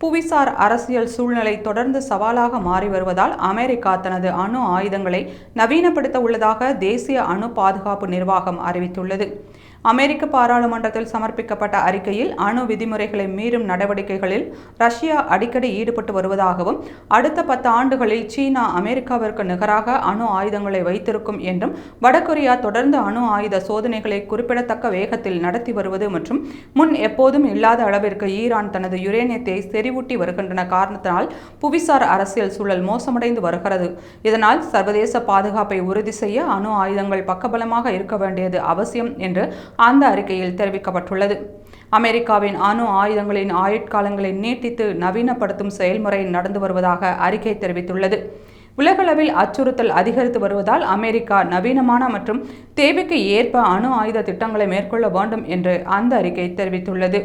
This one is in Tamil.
புவிசார் அரசியல் சூழ்நிலை தொடர்ந்து சவாலாக மாறி வருவதால் அமெரிக்கா தனது அணு ஆயுதங்களை நவீனப்படுத்த உள்ளதாக தேசிய அணு பாதுகாப்பு நிர்வாகம் அறிவித்துள்ளது. அமெரிக்க பாராளுமன்றத்தில் சமர்ப்பிக்கப்பட்ட அறிக்கையில் அணு விதிமுறைகளை மீறும் நடவடிக்கைகளில் ரஷ்யா அடிக்கடி ஈடுபட்டு வருவதாகவும் அடுத்த பத்து ஆண்டுகளில் சீனா அமெரிக்காவிற்கு நிகராக அணு ஆயுதங்களை வைத்திருக்கும் என்றும் வடகொரியா தொடர்ந்து அணு ஆயுத சோதனைகளை குறிப்பிடத்தக்க வேகத்தில் நடத்தி வருவது மற்றும் முன் எப்போதும் இல்லாத அளவிற்கு ஈரான் தனது யுரேனியத்தை செறிவூட்டி வருகின்றன. காரணத்தினால் புவிசார் அரசியல் சூழல் மோசமடைந்து வருகிறது. இதனால் சர்வதேச பாதுகாப்பை உறுதி செய்ய அணு ஆயுதங்கள் பக்கபலமாக இருக்க வேண்டியது அவசியம் என்று அந்த அறிக்கையில் தெரிவிக்கப்பட்டுள்ளது. அமெரிக்காவின் அணு ஆயுதங்களின் ஆயுட்காலங்களை நீட்டித்து நவீனப்படுத்தும் செயல்முறை நடந்து வருவதாக அறிக்கை தெரிவித்துள்ளது. உலகளவில் அச்சுறுத்தல் அதிகரித்து வருவதால் அமெரிக்கா நவீனமான மற்றும் தேவைக்கு ஏற்ப அணு ஆயுத திட்டங்களை மேற்கொள்ள வேண்டும் என்று அந்த அறிக்கை தெரிவித்துள்ளது.